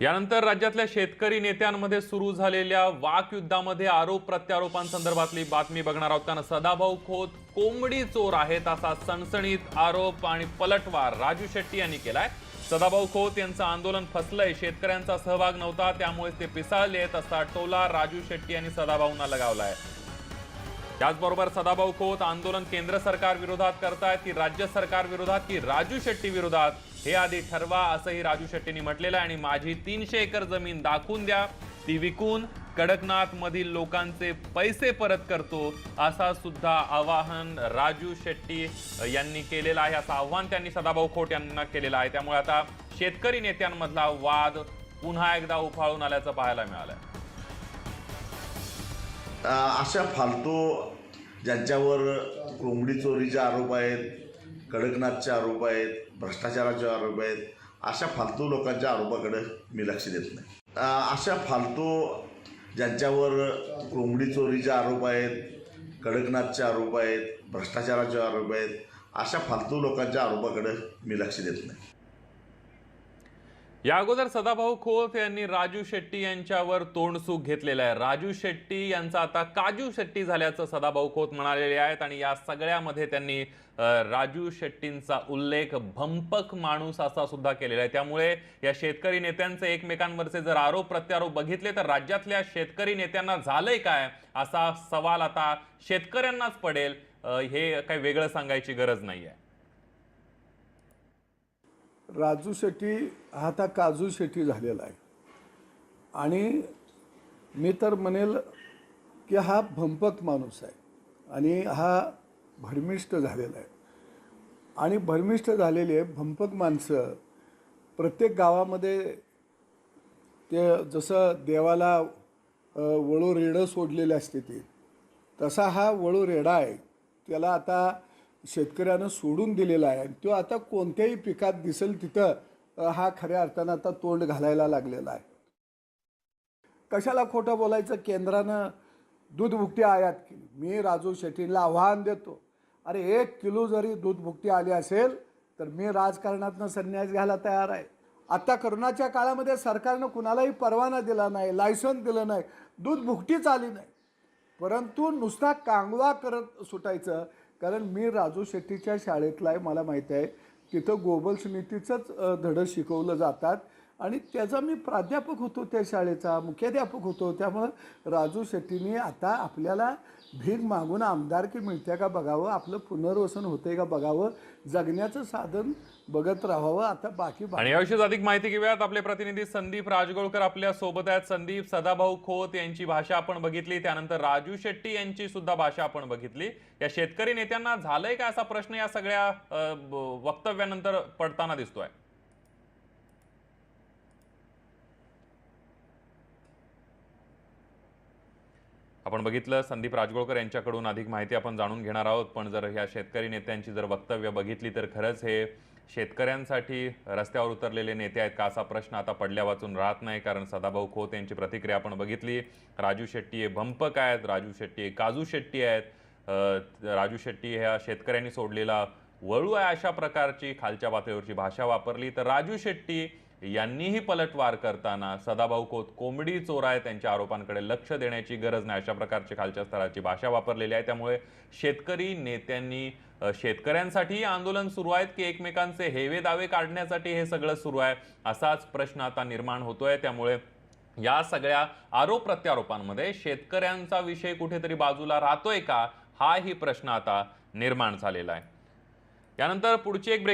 यानंतर राज्यातल्या शेतकरी नेत्यांमध्ये सुरू झालेल्या वाकयुद्धामध्ये आरोप प्रत्यारोपांसंदर्भातली बातमी बघणार आहोत. कारण सदाभाऊ खोत कोंबडी चोर आहेत असा सणसणीत आरोप आणि पलटवार राजू शेट्टी यांनी केलाय. सदाभाऊ खोत यांचं आंदोलन फसलंय. शेतकऱ्यांचा सहभाग नव्हता त्यामुळे ते पिसाळले आहेत असा टोला राजू शेट्टी यांनी सदाभाऊंना लगावलाय. त्याचबरोबर सदाभाऊ खोत आंदोलन केंद्र सरकार विरोधात करतायत की राज्य सरकार विरोधात की राजू शेट्टी विरोधात? हे आधी ठरवा असंही राजू शेट्टींनी म्हटलेलं आहे आणि माझी तीनशे एकर जमीन दाखवून द्या. ती विकून कडकनाथ मधील लोकांचे पैसे परत करतो असा सुद्धा आवाहन राजू शेट्टी यांनी केलेलं आहे असं आव्हान त्यांनी सदाभाऊ खोट यांना केलेलं आहे. त्यामुळे आता शेतकरी नेत्यांमधला वाद पुन्हा एकदा उफाळून आल्याचं पाहायला मिळालंय. अशा फालतू ज्यांच्यावर कोंबडी चोरीचे आरोप आहेत कडकनाथचे आरोप आहेत भ्रष्टाचाराचे आरोप आहेत अशा फालतू लोकांच्या आरोपाकडे मी लक्ष देत नाही. अशा फालतू ज्यांच्यावर कोंबडी चोरीचे आरोप आहेत कडकनाथचे आरोप आहेत भ्रष्टाचाराचे आरोप आहेत अशा फालतू लोकांच्या आरोपाकडे मी लक्ष देत नाही. या अगोदर सदाभाऊ खोत यांनी राजू शेट्टी यांच्यावर तोंडसूक घेतलेलं आहे. राजू शेट्टी यांचा आता काजू शेट्टी झाल्याचं सदाभाऊ खोत म्हणालेले आहेत आणि या सगळ्यामध्ये त्यांनी राजू शेट्टींचा उल्लेख भंपक माणूस असा सुद्धा केलेला आहे. त्यामुळे या शेतकरी नेत्यांचे एकमेकांवरचे जर आरोप प्रत्यारोप बघितले तर राज्यातल्या शेतकरी नेत्यांना झालंय काय असा सवाल आता शेतकऱ्यांनाच पडेल. हे काही वेगळं सांगायची गरज नाहीये. राजू शेट्टी हा आता काजू शेट्टी झालेला आहे. आणि मी तर म्हणेल की हा भंपक माणूस आहे आणि हा भरमिष्ट झालेला आहे. आणि भरमिष्ट झालेले भंपक माणसं प्रत्येक गावामध्ये ते जसं देवाला वळू रेडं सोडलेले असते ते तसा हा वळू रेडा आहे. त्याला आता शेतकऱ्यानं सोडून दिलेला आहे. आणि तो आता कोणत्याही पिकात दिसेल तिथं हा खऱ्या अर्थानं आता तोंड घालायला लागलेला आहे. कशाला खोटं बोलायचं? केंद्रानं दूध भुकटी आयात केली. मी राजू शेट्टींना आव्हान देतो. अरे एक किलो जरी दूध भुकटी आली असेल तर मी राजकारणातनं संन्यास घ्यायला तयार आहे. आता करोनाच्या काळामध्ये सरकारनं कुणालाही परवाना दिला नाही लायसन दिलं नाही दूध भुकटीच आली नाही. परंतु नुसता कांगवा करत सुटायचं कारण मी राजू शेट्टीच्या शाळेतला आहे मला माहीत आहे. तिथं गोबल्स नीतीचंच धडं शिकवलं जातात. आणि त्याचा मी प्राध्यापक होतो त्या शाळेचा मुख्याध्यापक होतो. त्यामुळं राजू शेट्टीने आता आपल्याला भीक मागून आमदारकी मिळते का बघावं आपलं पुनर्वसन होतंय का बघावं जगण्याचं साधन बघत राहावं. आता बाकी आणि याविषयी अधिक माहिती घेऊयात. आपले प्रतिनिधी संदीप राजगोळकर आपल्यासोबत आहेत. संदीप सदाभाऊ खोत यांची भाषा आपण बघितली त्यानंतर राजू शेट्टी यांची सुद्धा भाषा आपण बघितली. या शेतकरी नेत्यांना झालंय का असा प्रश्न या सगळ्या वक्तव्यानंतर पडताना दिसतोय? आपण बघितलं संदीप राजगोळकर यांच्याकडून अधिक माहिती आपण जाणून घेणार आहोत. पण जर ह्या शेतकरी नेत्यांची जर वक्तव्य बघितली तर खरंच हे शेतकऱ्यांसाठी रस्त्यावर उतरलेले नेते आहेत का असा प्रश्न आता पडल्या वाचून राहत नाही कारण सदाभाऊ खोत यांची प्रतिक्रिया आपण बघितली. राजू शेट्टी हे भंपक आहेत? राजू शेट्टी हे काजू शेट्टी आहेत. राजू शेट्टी ह्या शेतकऱ्यांनी सोडलेला वळू आहे अशा प्रकारची खालच्या पातळीवरची भाषा वापरली. तर राजू शेट्टी यांनीही पलटवार करताना सदाभाऊ खोत कोंबडी चोर आहे त्यांच्या आरोपांकडे लक्ष देण्याची गरज नाही. अशा प्रकारची खालच्या स्तराची भाषा वापरलेली आहे. त्यामुळे शेतकरी नेत्यांनी शेतकऱ्यांसाठीही शेतकऱ्यांसाठी आंदोलन सुरू आहेत की एकमेकांचे हेवे दावे काढण्यासाठी हे सगळं सुरू आहे असाच प्रश्न आता निर्माण होतोय. त्यामुळे या सगळ्या आरोप प्रत्यारोपांमध्ये शेतकऱ्यांचा विषय कुठेतरी बाजूला राहतोय का? हाही प्रश्न आता निर्माण झालेला आहे. यानंतर पुढची एक ब्रेक